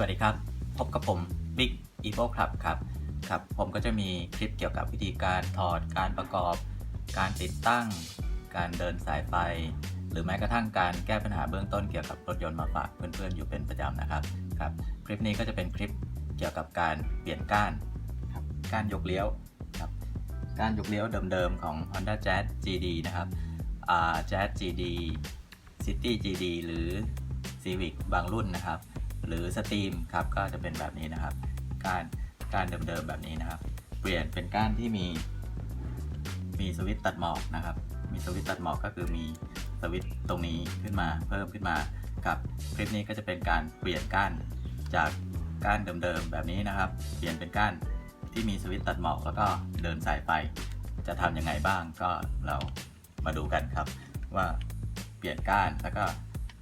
สวัสดีครับ พบกับผม Big e v o Club ครับครับ ผมก็จะมีคลิปเกี่ยวกับวิธีการถอด การประกอบ การติดตั้ง การเดินสายไฟ หรือแม้กระทั่งการแก้ปัญหาเบื้องต้นเกี่ยวกับรถยนต์มาฝากเพื่อนๆ อยู่เป็นประจำนะครับครับ คลิปนี้ก็จะเป็นคลิปเกี่ยวกับการเปลี่ยนก้านครับก้านยกเลี้ยวครับก้านยกเลี้ยวเดิมๆของ Honda Jazz GD นะครับอ่า Jazz GD City GD หรือ Civic บางรุ่นนะครับ หรือสตรีมครับก็จะเป็นแบบนี้นะครับ การการเดิมๆแบบนี้นะครับ เปลี่ยนเป็นก้านที่มี มีสวิตตัดหมอกนะครับ มีสวิตตัดหมอกก็คือมีสวิตตรงนี้ขึ้นมาเพิ่มขึ้นมากับคลิปนี้ก็จะเป็นการเปลี่ยนก้านจากก้านเดิมๆแบบนี้นะครับ เปลี่ยนเป็นก้านที่มีสวิตตัดหมอกแล้วก็เดินสายไฟจะทำยังไงบ้างก็เรามาดูกันครับ ว่าเปลี่ยนก้านแล้วก็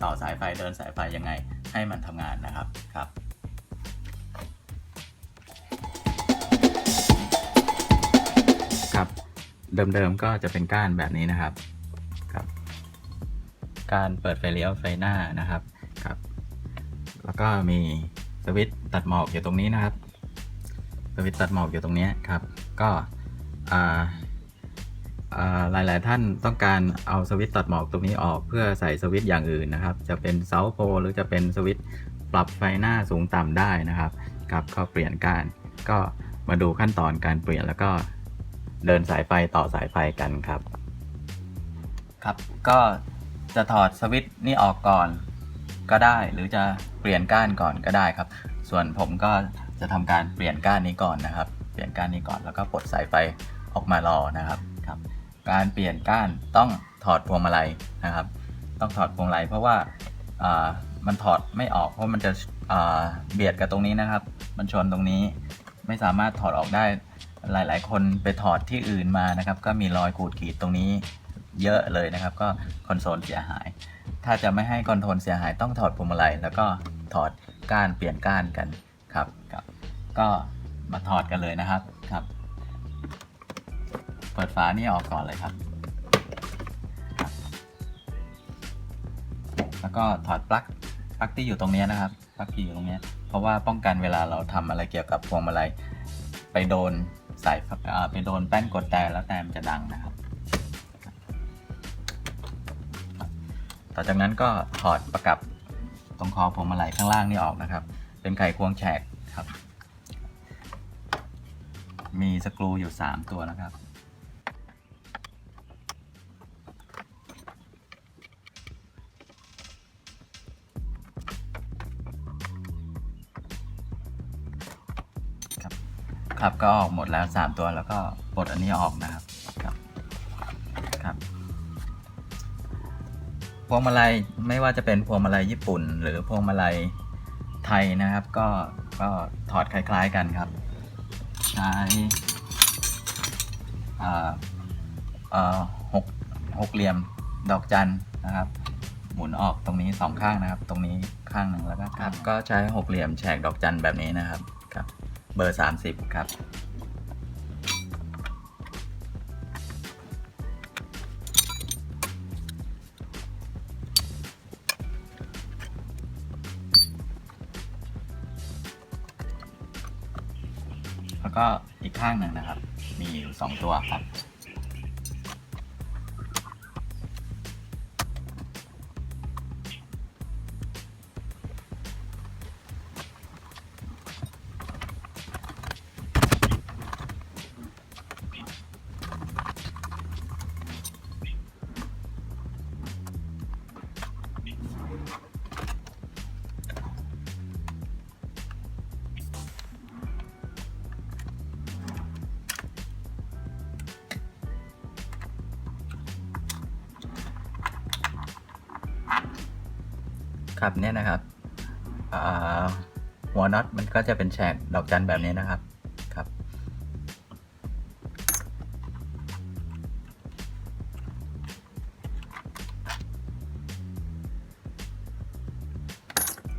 ต่อสายไฟเดินสายไฟยังไงให้มันทำงานนะครับครับครับเดิมๆก็จะเป็นก้านแบบนี้นะครับครับการเปิดไฟเลี้ยวไฟหน้านะครับครับแล้วก็มีสวิตช์ตัดหมอกอยู่ตรงนี้นะครับสวิตช์ตัดหมอกอยู่ตรงนี้ครับ ก็อ่าอ่า หลาย ๆ ท่านต้องการเอาสวิตช์ตัดหมอกตรงนี้ออกเพื่อใส่สวิตช์อย่างอื่นนะครับ จะเป็นเซาโพหรือจะเป็นสวิตช์ปรับไฟหน้าสูงต่ำได้นะครับครับก็เปลี่ยนการก็มาดูขั้นตอนการเปลี่ยนแล้วก็เดินสายไฟต่อสายไฟกันครับ ครับก็จะถอดสวิตช์นี่ออกก่อนก็ได้ หรือจะเปลี่ยนก้านก่อนก็ได้ครับ ส่วนผมก็จะทำการเปลี่ยนก้านนี้ก่อนนะครับ เปลี่ยนก้านนี้ก่อนแล้วก็ปลดสายไฟออกมารอนะครับครับ การเปลี่ยนก้านต้องถอดพวงมาลัยนะครับ ต้องถอดพวงมาลัยเพราะว่ามันถอดไม่ออกเพราะมันจะเบียดกับตรงนี้นะครับ มันชนตรงนี้ไม่สามารถถอดออกได้หลาย ๆ คนไปถอดที่อื่นมานะครับ ก็มีรอยขูดขีดตรงนี้เยอะเลยนะครับ ก็คอนโซลเสียหาย ถ้าจะไม่ให้คอนโทรลเสียหายต้องถอดพวงมาลัยแล้วก็ถอดก้านเปลี่ยนก้านกันครับครับก็มาถอดกันเลยนะครับครับ เปิดฝานี่ออกก่อนเลยครับ แล้วก็ถอดปลั๊กปลั๊กที่อยู่ตรงเนี้ยนะครับปลั๊กที่อยู่ตรงเนี้ยเพราะว่าป้องกันเวลาเราทำอะไรเกี่ยวกับพวงมาลัยไปโดนสายไปโดนแป้นกดแต่แล้วแต่มันจะดังนะครับ ต่อจากนั้นก็ถอดประกับตรงคอพวงมาลัยข้างล่างนี่ออกนะครับ เป็นไขควงแฉกครับ มีสกรูอยู่ 3 ตัวนะครับ ครับก็ออกหมดแล้ว 3 ตัวแล้วก็ปลดอันนี้ออกนะครับครับครับพวงมาลัยไม่ว่าจะเป็นพวงมาลัยญี่ปุ่น หรือพวงมาลัยไทยนะครับ ก็ก็ถอดคล้าย ๆกันครับ ใช้อ่าเอ่อหกหกเหลี่ยมดอกจันนะครับ หมุนออกตรงนี้สองข้างนะครับ ตรงนี้ข้างหนึ่งแล้วก็ครับ ก็ใช้หกเหลี่ยมแฉกดอกจันแบบนี้นะครับครับ เบอร์ 30 ครับ แล้วก็อีกข้างหนึ่งนะครับ มีอยู่สองตัวครับับเนี่ยนะครับหัวน็อตมันก็จะเป็นแฉกดอกจันแบบนี้นะครับครับ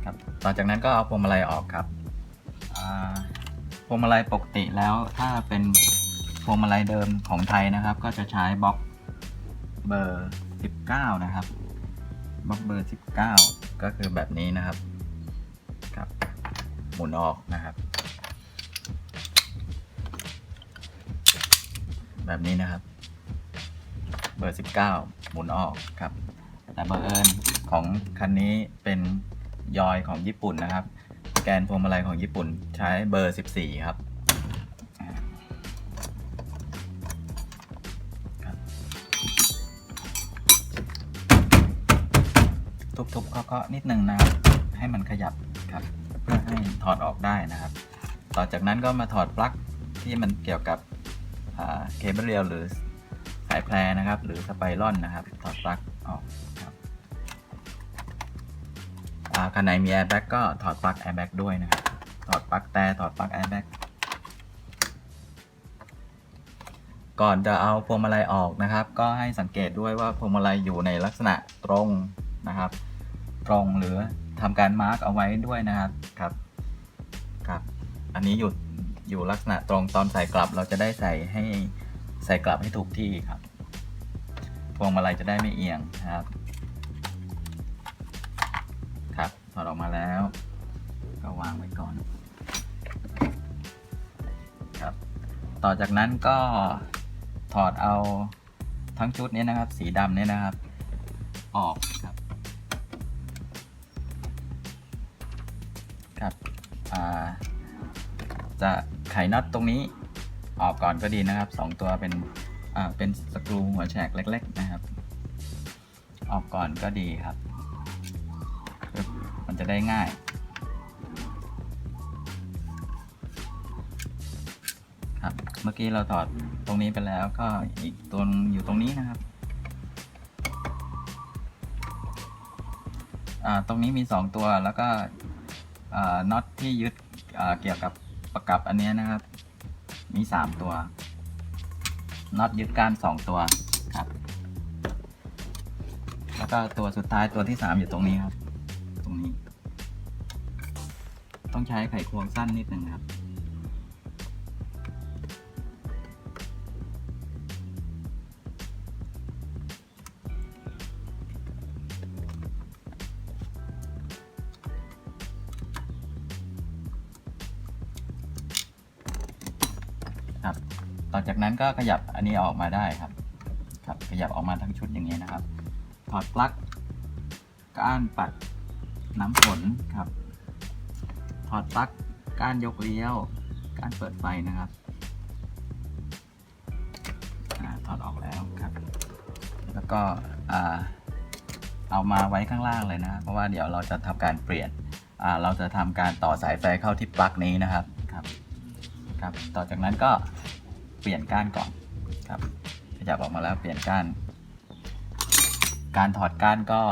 ครับต่อจากนั้นก็เอาพวงมาลัยออกครับพวงมาลัยปกติแล้วถ้าเป็นพวงมาลัยเดิมของไทยนะครับ ก็จะใช้บล็อกเบอร์ 19 นะครับบล็อกเบอร์ 19 ก็คือแบบนี้นะครับครับหมุนออกนะครับ แบบนี้นะครับ เบอร์ 19 หมุนออกครับ แต่บังเอิญของคันนี้เป็นยอยของญี่ปุ่นนะครับ แกนพวงมาลัยของญี่ปุ่นใช้เบอร์ 14 ครับครับ ทุบๆเคาะๆนิดหนึ่งนะครับให้มันขยับครับ เพื่อให้ถอดออกได้นะครับ ต่อจากนั้นก็มาถอดปลั๊กที่มันเกี่ยวกับเคเบิลเรียลหรือสายแพรนะครับ หรือสไปรอนนะครับ ถอดปลั๊กออกครับอ่าคันไหนมีแอร์แบ็กก็ถอดปลั๊กแอร์แบ็กด้วยนะครับ ถอดปลั๊กแต่ถอดปลั๊กแอร์แบ็กก่อนจะเอาพวงมาลัยออกนะครับ ก็ให้สังเกตด้วยว่าพวงมาลัยอยู่ในลักษณะตรงนะครับ ตรงหรือทำการมาร์กเอาไว้ด้วยนะครับครับครับ อันนี้อยู่อยู่ลักษณะตรงตอนใส่กลับเราจะได้ใส่ให้ใส่กลับให้ถูกที่ครับ พวงมาลัยจะได้ไม่เอียงนะครับ ครับถอดออกมาแล้ว ก็วางไว้ก่อนครับ ต่อจากนั้นก็ถอดเอาทั้งชุดนี้นะครับ สีดำเนี่ยนะครับ ออกครับ จะไขน็อตตรงนี้ออกก่อนก็ดีนะครับสองตัวเป็นเป็นสกรูหัวแฉกเล็ก ๆ นะครับ ออกก่อนก็ดีครับ มันจะได้ง่ายครับเมื่อกี้เราถอดตรงนี้ไปแล้วก็อีกตัวอยู่ตรงนี้นะครับตรงนี้มี 2 ตัวแล้วก็ น็อตที่ยึดเกี่ยวกับประกับอันนี้นะครับ มี3ตัวน็อตยึดก้าน2ตัวครับ แล้วก็ตัวสุดท้ายตัวที่3อยู่ตรงนี้ครับ ตรงนี้ ต้องใช้ไขควงสั้นนิดนึงครับ จากนั้นก็ขยับอันนี้ออกมาได้ครับ ครับ ขยับออกมาทั้งชุดอย่างนี้นะครับ ถอดปลั๊ก ก้านปัดน้ำฝนครับ ถอดปลั๊ก ก้านยกเลี้ยว ก้านเปิดไฟนะครับอถอดออกแล้วครับ แล้วก็เอามาไว้ข้างล่างเลยนะ เพราะว่าเดี๋ยวเราจะทำการเปลี่ยน เราจะทำการต่อสายไฟเข้าที่ปลั๊กนี้นะครับ ครับ ครับ ต่อจากนั้นก็ เปลี่ยนก้านก่อนครับขยับออกมาแล้วเปลี่ยนก้าน การถอดก้านก็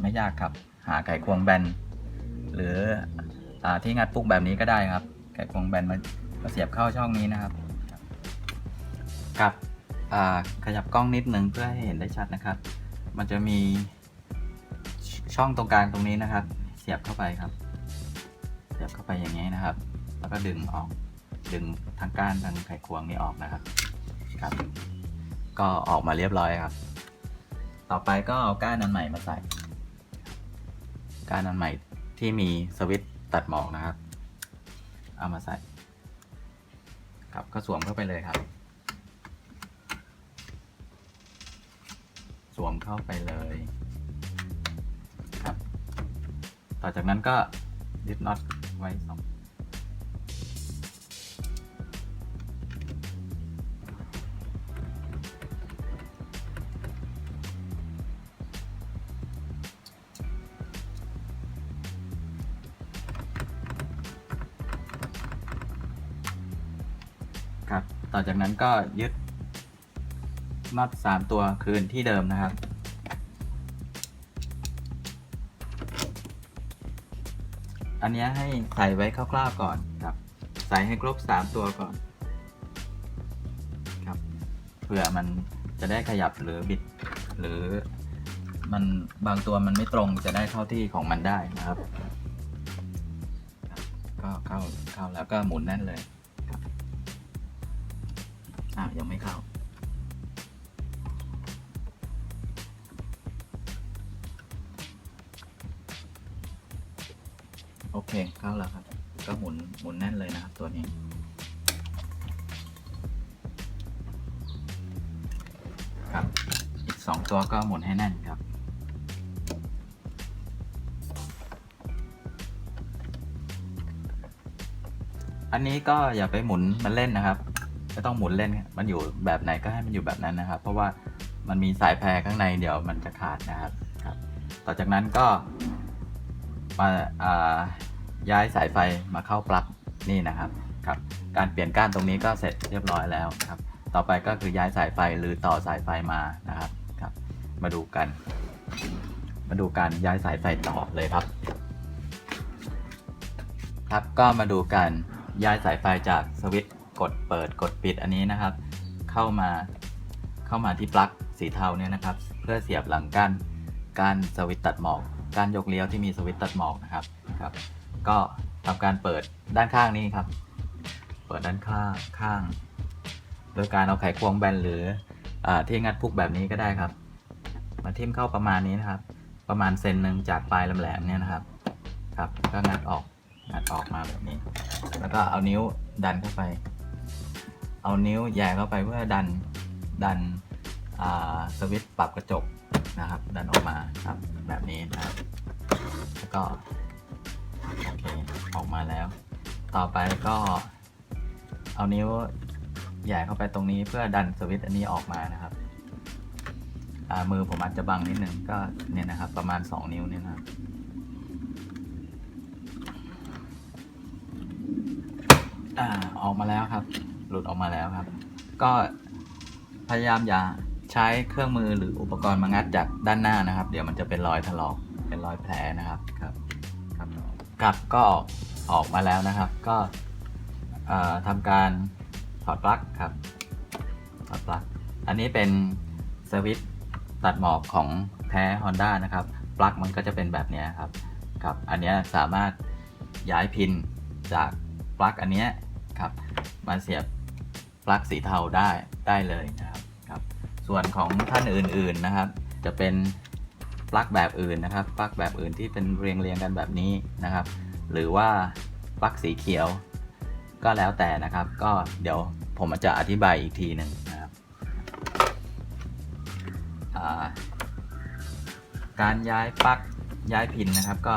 ไม่ยากครับ หาไขควงแบน หรืออที่งัดปุกแบบนี้ก็ได้ครับ ไขควงแบนมามาเสียบเข้าช่องนี้นะครับกับขยับกล้องนิดนึงเพื่อให้เห็นได้ชัดนะครับ มันจะมีช่องตรงกลางตรงนี้นะครับ เสียบเข้าไปครับ เสียบเข้าไปอย่างนี้นะครับ แล้วก็ดึงออก ดึงทั้งก้านทั้งไขควงนี้ออกนะครับครับ ก็ออกมาเรียบร้อยครับ ต่อไปก็เอาก้านอันใหม่มาใส่ ก้านอันใหม่ที่มีสวิตช์ตัดหมอกนะครับ เอามาใส่ ครับก็สวมเข้าไปเลยครับ สวมเข้าไปเลยครับ ต่อจากนั้นก็ยึดน็อตไว้สอง ต่อจากนั้นก็ยึดน็อต3ตัวคืนที่เดิมนะครับ อันนี้ให้ใส่ไว้คร่าวๆก่อนครับ ใส่ให้ครบ3ตัวก่อนครับเพื่อมันจะได้ขยับหรือบิดหรือมันบางตัวมันไม่ตรงจะได้เข้าที่ของมันได้นะครับ ก็เข้าเข้าแล้วก็หมุนแน่นเลย อะยังไม่เข้า โอเคเข้าแล้วครับ ก็หมุนหมุนแน่นเลยนะครับตัวนี้ครับอีกสองตัวก็หมุนให้แน่นครับอันนี้ก็อย่าไปหมุนมันเล่นนะครับ ไม่ต้องหมุนเล่น มันอยู่แบบไหนก็ให้มันอยู่แบบนั้นนะครับ เพราะว่ามันมีสายแพรข้างในเดี๋ยวมันจะขาดนะครับครับ ต่อจากนั้นก็มาอ่าย้ายสายไฟมาเข้าปลั๊กนี่นะครับครับ การเปลี่ยนก้านตรงนี้ก็เสร็จเรียบร้อยแล้วครับ ต่อไปก็คือย้ายสายไฟหรือต่อสายไฟมานะครับครับ มาดูกัน มาดูการย้ายสายไฟต่อเลยครับ ครับก็มาดูการย้ายสายไฟจากสวิตช์ กดเปิดกดปิดอันนี้นะครับ เข้ามาเข้ามาที่ปลั๊กสีเทาเนี่ยนะครับ เพื่อเสียบหลังก้านกานสวิตตัดหมอก กานยกเลี้ยวที่มีสวิตตัดหมอกนะครับครับ ก็ทำการเปิดด้านข้างนี้ครับ เปิดด้านข้างข้าง โดยการเอาไขควงแบนหรืออที่งัดพุกแบบนี้ก็ได้ครับ มาทิ่มเข้าประมาณนี้นะครับ ประมาณเซนหนึ่งจากปลายแหลมเนี่ยนะครับครับ ก็งัดออกงัดออกมาแบบนี้ แล้วก็เอานิ้วดันเข้าไป เอานิ้วแหย่เข้าไปเพื่อดันดันสวิตช์ปรับกระจกนะครับ ดันออกมาครับแบบนี้นะครับ แล้วก็โอเคออกมาแล้ว ต่อไปก็เอานิ้วแหย่เข้าไปตรงนี้เพื่อดันสวิตช์อันนี้ออกมานะครับมือผมอาจจะบังนิดนึงก็เนี่ยนะครับ ประมาณ 2 นิ้วเนี่ยนะครับออกมาแล้วครับ หลุดออกมาแล้วครับ ก็พยายามอย่าใช้เครื่องมือหรืออุปกรณ์มางัดจากด้านหน้านะครับ เดี๋ยวมันจะเป็นรอยถลอกเป็นรอยแผลนะครับครับครับครับก็ออกออกมาแล้วนะครับ ก็เอ่อทำการถอดปลั๊กครับถอดปลั๊กอันนี้เป็นสวิตช์ตัดหมอกของแท้ Honda นะครับ ปลั๊กมันก็จะเป็นแบบเนี้ยครับครับ อันเนี้ยสามารถย้ายพินจากปลั๊กอันเนี้ยครับมาเสียบป ลั๊กสีเทาได้ได้เลยนะครับครับ ส่วนของท่านอื่นๆนะครับ จะเป็นปลั๊กแบบอื่นนะครับ ปลั๊กแบบอื่นที่เป็นเรียงเรียงกันแบบนี้นะครับ หรือว่าปลั๊กสีเขียว ก็แล้วแต่นะครับ ก็เดี๋ยวผมจะอธิบายอีกทีหนึ่งนะครับาการย้ายปลั๊กย้ายพินนะครับ ก็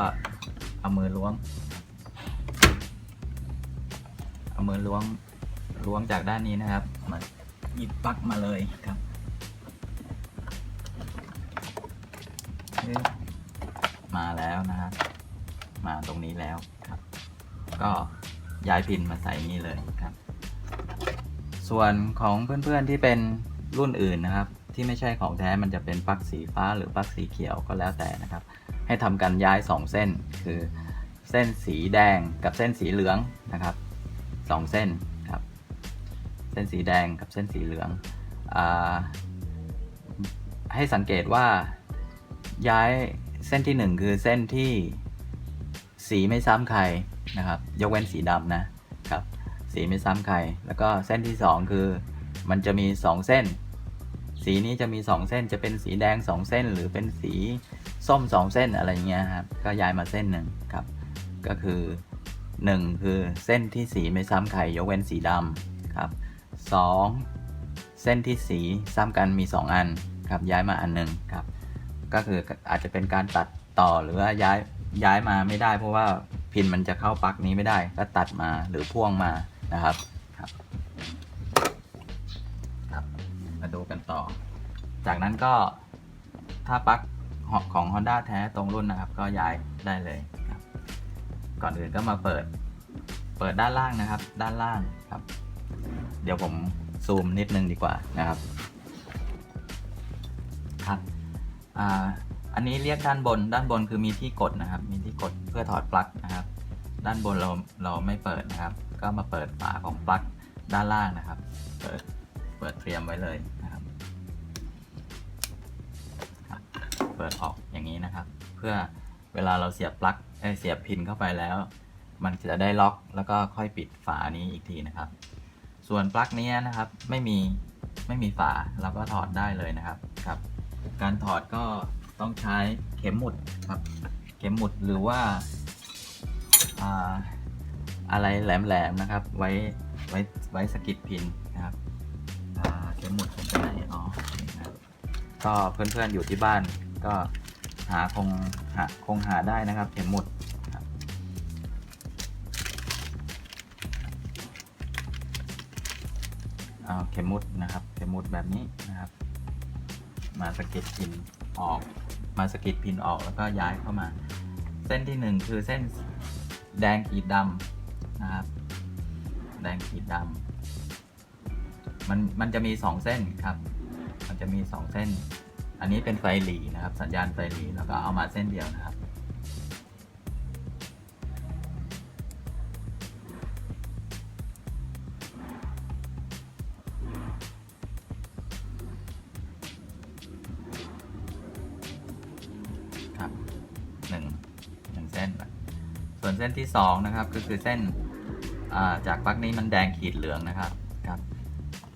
เอามือล้วง เอามือล้วง ล้วงจากด้านนี้นะครับ มาหยิบปลั๊กมาเลยครับมาแล้วนะครับ มาตรงนี้แล้วครับ ก็ย้ายพินมาใส่นี่เลยครับ ส่วนของเพื่อนๆที่เป็นรุ่นอื่นนะครับ ที่ไม่ใช่ของแท้มันจะเป็นปลั๊กสีฟ้าหรือปลั๊กสีเขียวก็แล้วแต่นะครับ ให้ทำการย้าย 2 เส้นคือเส้นสีแดงกับเส้นสีเหลืองนะครับสองเส้น เส้นสีแดงกับเส้นสีเหลืองอให้สังเกตว่าย้ายเส้นที่ 1 คือเส้นที่สีไม่ซ้ำใครนะครับ ยกเว้นสีดำนะครับ สีไม่ซ้ำใคร แล้วก็เส้นที่ 2 คือมันจะมี 2 เส้น สีนี้จะมี 2 เส้นจะเป็นสีแดง 2 เส้น หรือเป็นสีส้ม 2 เส้นอะไรเงี้ยครับก็ย้ายมาเส้นหนึ่งครับ ก็คือ 1 คือเส้นที่สีไม่ซ้ำใครยกเว้นสีดำครับ 2 เส้นที่สีซ้ำกันมี 2 อันครับย้ายมาอันหนึ่งครับ ก็คืออาจจะเป็นการตัดต่อหรือว่าย้ายย้ายมาไม่ได้ เพราะว่าพินมันจะเข้าปลั๊กนี้ไม่ได้ ก็ตัดมาหรือพ่วงมานะครับครับครับมาดูกันต่อ จากนั้นก็ถ้าปลั๊กของ Honda แท้ตรงรุ่นนะครับ ก็ย้ายได้เลยครับ ก่อนอื่นก็มาเปิดเปิดด้านล่างนะครับ ด้านล่างครับ เดี๋ยวผมซูมนิดนึงดีกว่านะครับครับอ่าอันนี้เรียกด้านบน ด้านบนคือมีที่กดนะครับ มีที่กดเพื่อถอดปลั๊กนะครับ ด้านบนเราเราไม่เปิดนะครับ ก็มาเปิดฝาของปลั๊กด้านล่างนะครับ เปิดเปิดเตรียมไว้เลยนะครับรบเปิดออกอย่างนี้นะครับ เพื่อเวลาเราเสียบปลั๊กเสียบพินเข้าไปแล้ว มันจะได้ล็อกแล้วก็ค่อยปิดฝานี้อีกทีนะครับ ส่วนปลั๊กนี้นะครับไม่มีไม่มีฝาเราก็ถอดได้เลยนะครับครับ การถอดก็ต้องใช้เข็มหมุดครับ เข็มหมุดหรือว่าอะไรแหลมๆนะครับ ไว้ไว้ไว้สกิดพินนะครับเข็มหมุดผมไปไหนอ๋อนี่นะครับก็เพื่อนๆอยู่ที่บ้านก็หาคงหาคงหาได้นะครับ เข็มหมุด เอาเข็มมุดนะครับเข็มมุดแบบนี้นะครับ มาสกิดพินออก มาสกิดพินออกแล้วก็ย้ายเข้ามา เส้นที่หนึ่งคือเส้นแดงขีดดำนะครับ แดงขีดดำมันมันจะมีสองเส้นครับ มันจะมีสองเส้น อันนี้เป็นไฟหลีนะครับ สัญญาณไฟหลีแล้วก็เอามาเส้นเดียวนะครับ ส่วนเส้นที่สองนะครับ ก็คือเส้นาจากปลั๊กนี้มันแดงขีดเหลืองนะครับครับ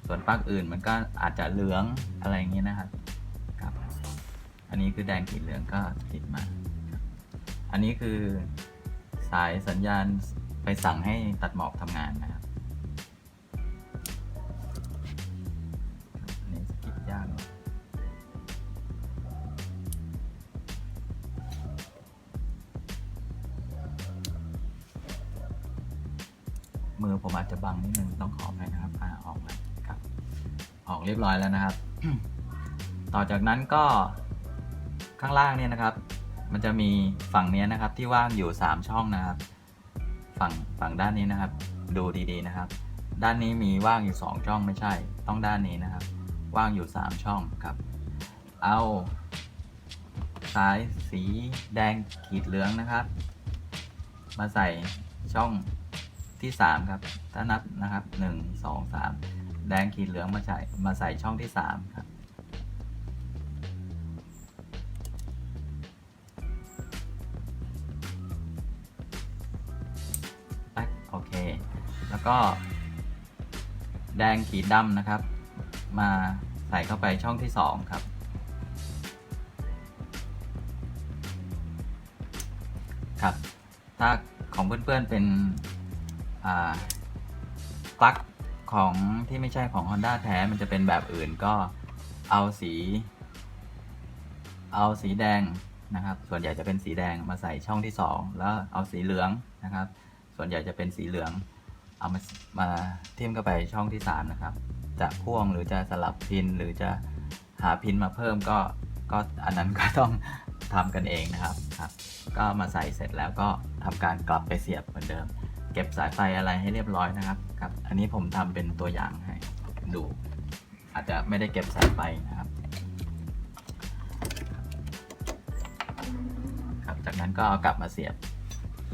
ส่วนปลั๊กอื่นมันก็อาจจะเหลืองอะไรอย่างนี้นะครับครับ อันนี้คือแดงขีดเหลืองก็ขีดมา อันนี้คือสายสัญญาณไปสั่งให้ตัดหมอกทำงานนะ มือผมอาจจะบังนิดนึงต้องขออภัยนะครับอ่าออกแล้วครับ ออกเรียบร้อยแล้วนะครับ ต่อจากนั้นก็ข้างล่างเนี่ยนะครับ มันจะมีฝั่งนี้นะครับที่ว่างอยู่ 3 ช่องนะครับ ฝั่งฝั่งด้านนี้นะครับ ดูดีๆนะครับ ด้านนี้มีว่างอยู่ 2 ช่องไม่ใช่ ต้องด้านนี้นะครับ ว่างอยู่ 3 ช่องครับ เอาสายสีแดงขีดเหลืองนะครับ มาใส่ช่อง ที่ 3 ครับ ถ้านับนะครับ 1 2 3 แดงขีดเหลืองมาใส่มาใส่ช่องที่ 3 ครับแป๊กโอเค แล้วก็ แดงขีดดำนะครับ มาใส่เข้าไปช่องที่ 2 ครับครับ ถ้าของเพื่อนๆเป็น ปลั๊กของที่ไม่ใช่ของ Honda แท้มันจะเป็นแบบอื่นก็เอาสี เอาสีแดงนะครับ ส่วนใหญ่จะเป็นสีแดงมาใส่ช่องที่ 2 แล้วเอาสีเหลืองนะครับ ส่วนใหญ่จะเป็นสีเหลือง เอามามาทิ่มเข้าไปช่องที่ 3 นะครับ จะพ่วงหรือจะสลับพินหรือจะหาพินมาเพิ่มก็ก็อันนั้นก็ต้องทำกันเองนะครับครับ ก็มาใส่เสร็จแล้วก็ทำการกลับไปเสียบเหมือนเดิม เก็บสายไฟอะไรให้เรียบร้อยนะครับครับ อันนี้ผมทำเป็นตัวอย่างให้ดู อาจจะไม่ได้เก็บสายไฟนะครับครับจากนั้นก็เอากลับมาเสียบ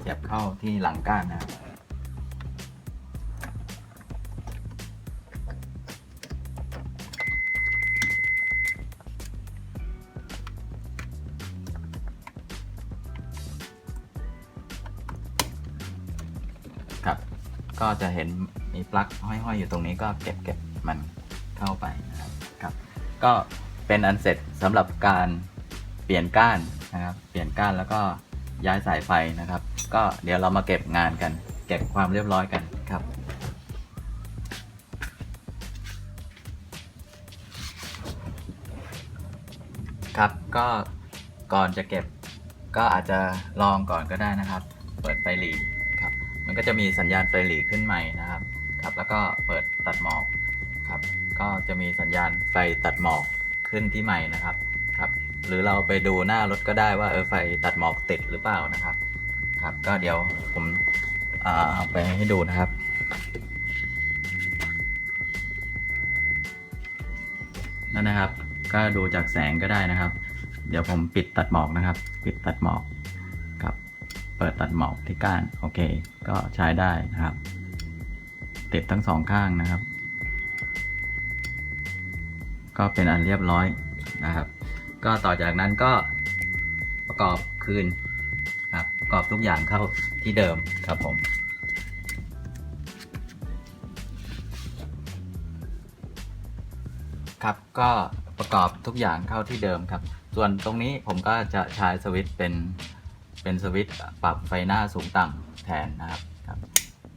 เสียบเข้าที่หลังก้านนะครับ ก็จะเห็นมีปลั๊กห้อยๆ อยู่ตรงนี้ก็เก็บเก็บมันเข้าไปนะครับครับ ก็เป็นอันเสร็จสำหรับการเปลี่ยนก้านนะครับ เปลี่ยนก้านแล้วก็ย้ายสายไฟนะครับ ก็เดี๋ยวเรามาเก็บงานกัน เก็บความเรียบร้อยกันครับครับก็ก่อนจะเก็บก็อาจจะลองก่อนก็ได้นะครับ เปิดไฟหลี มันก็จะมีสัญญาณไฟหลีขึ้นใหม่นะครับ ครับ แล้วก็เปิดตัดหมอกครับ ก็จะมีสัญญาณไฟตัดหมอกขึ้นที่ใหม่นะครับ ครับ หรือเราไปดูหน้ารถก็ได้ว่าเออไฟตัดหมอกติดหรือเปล่านะครับ ครับ ก็เดี๋ยวผมอ่าเอาไปให้ดูนะครับนั่นนะครับ ก็ดูจากแสงก็ได้นะครับ เดี๋ยวผมปิดตัดหมอกนะครับ ปิดตัดหมอก ปิดตัดหมอกที่ก้านโอเค ก็ใช้ได้นะครับ ติดทั้งสองข้างนะครับ ก็เป็นอันเรียบร้อยนะครับ ก็ต่อจากนั้นก็ประกอบคืนครับประกอบทุกอย่างเข้าที่เดิมครับผมครับก็ประกอบทุกอย่างเข้าที่เดิมครับ ส่วนตรงนี้ผมก็จะใช้สวิตช์เป็น เป็นสวิตช์ปรับไฟหน้าสูงต่ำแทนนะครับครับ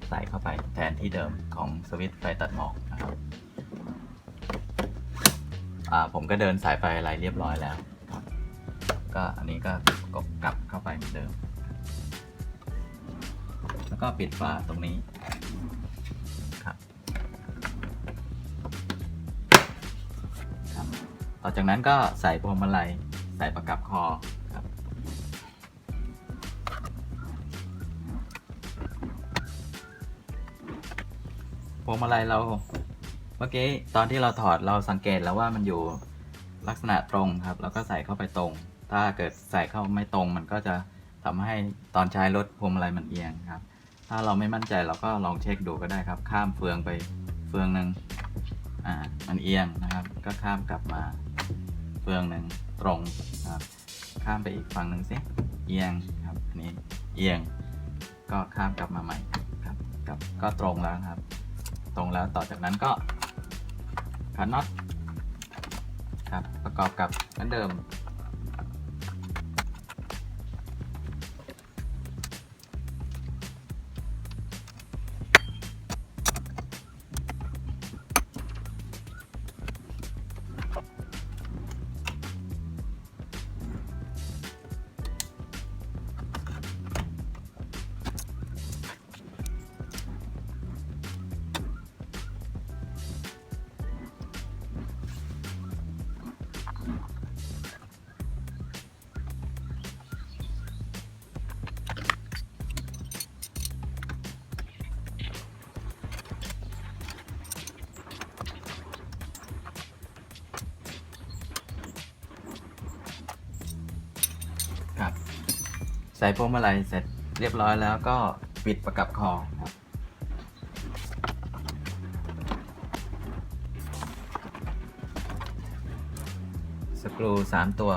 ใส่เข้าไปแทนที่เดิมของสวิตช์ไฟตัดหมอกนะครับอ่าผมก็เดินสายไฟอะไรเรียบร้อยแล้วก็อันนี้ก็กดกลับเข้าไปเหมือนเดิม แล้วก็ปิดฝาตรงนี้ครับครับ ต่อจากนั้นก็ใส่พวงมาลัยใส่ประกับคอ พวงมาลัยเรา เมื่อกี้ตอนที่เราถอดเราสังเกตแล้วว่ามันอยู่ลักษณะตรงครับ แล้วก็ใส่เข้าไปตรง ถ้าเกิดใส่เข้าไม่ตรง มันก็จะทำให้ตอนใช้รถพวงมาลัยมันเอียงครับ ถ้าเราไม่มั่นใจเราก็ลองเช็คดูก็ได้ครับ ข้ามเฟืองไปเฟืองหนึ่งอ่ามันเอียงนะครับ ก็ข้ามกลับมาเฟืองหนึ่งตรงครับ ข้ามไปอีกฝั่งหนึ่งสิเอียงครับอันนี้เอียง ก็ข้ามกลับมาใหม่ครับกับก็ตรงแล้วครับ ตรงแล้วต่อจากนั้นก็ขันน็อตครับประกอบกับเหมือนเดิม พวงมาลัยเสร็จเรียบร้อยแล้วก็ปิดประกับคอครับสกรูสามตัว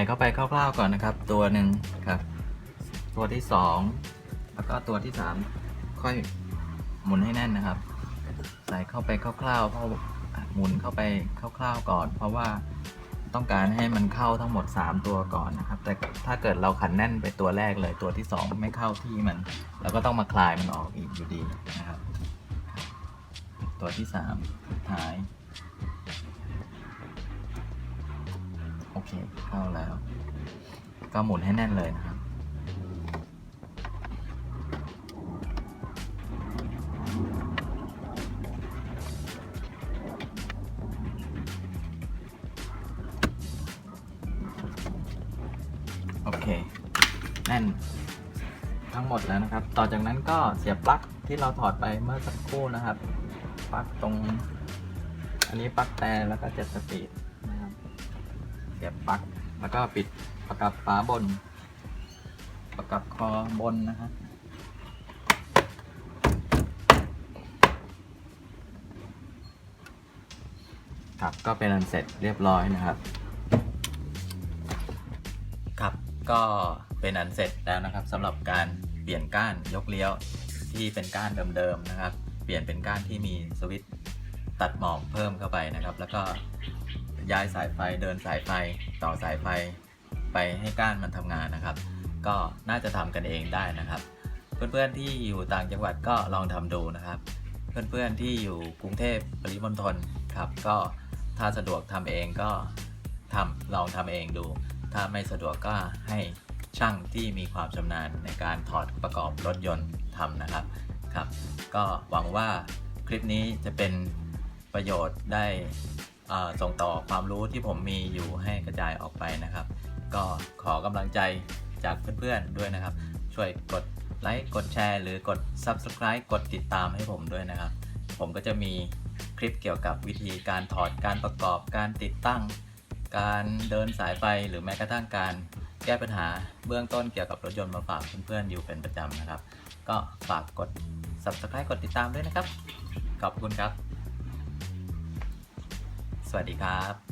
ส่เข้าไปคร่าวๆก่อนนะครับ ตัวหนึ่งครับ ตัวที่สองแล้วก็ตัวที่สามค่อยหมุนให้แน่นนะครับ ใส่เข้าไปคร่าวๆเพราะหมุนเข้าไปคร่าวๆก่อน เพราะว่าต้องการให้มันเข้าทั้งหมด 3 ตัวก่อนนะครับ แต่ถ้าเกิดเราขันแน่นไปตัวแรกเลยตัวที่ 2 ไม่เข้าที่มันเราก็ต้องมาคลายมันออกอีกอยู่ดีนะครับ ตัวที่3สุดท้าย เคเข้าแล้ว ก็หมุนให้แน่นเลยนะครับโอเค แน่น ทั้งหมดแล้วนะครับ ต่อจากนั้นก็เสียบปลั๊กที่เราถอดไปเมื่อสักครู่นะครับ ปลั๊กตรง อันนี้ปลั๊กแต่แล้วก็เจ็ดสปีด เสียบปลั๊กแล้วก็ปิดประกับฝาบน ประกับคอบนนะครับครับก็เป็นอันเสร็จเรียบร้อยนะครับ ครับก็เป็นอันเสร็จแล้วนะครับสำหรับการเปลี่ยนก้านยกเลี้ยวที่เป็นก้านเดิมๆนะครับ เปลี่ยนเป็นก้านที่มีสวิตตัดหมอกเพิ่มเข้าไปนะครับ แล้วก็ ย้ายสายไฟเดินสายไฟต่อสายไฟไปให้ก้านมันทำงานนะครับ ก็น่าจะทำกันเองได้นะครับ เพื่อนๆที่อยู่ต่างจังหวัดก็ลองทำดูนะครับ เพื่อนๆที่อยู่กรุงเทพปริมณฑลครับ ก็ถ้าสะดวกทำเองก็ทำลองทำเองดู ถ้าไม่สะดวกก็ให้ช่างที่มีความชำนาญในการถอดประกอบรถยนต์ทำนะครับครับ ก็หวังว่าคลิปนี้จะเป็นประโยชน์ได้เอ่อ ส่งต่อความรู้ที่ผมมีอยู่ให้กระจายออกไปนะครับ ก็ขอกำลังใจจากเพื่อนๆด้วยนะครับ ช่วยกดไลค์กดแชร์หรือกด Subscribe กดติดตามให้ผมด้วยนะครับ ผมก็จะมีคลิปเกี่ยวกับวิธีการถอดการประกอบการติดตั้ง การเดินสายไฟหรือแม้กระทั่งการแก้ปัญหาเบื้องต้นเกี่ยวกับรถยนต์มาฝากเพื่อนๆอยู่เป็นประจำนะครับ ก็ฝากกด subscribe กดติดตามด้วยนะครับ ขอบคุณครับ สวัสดีครับ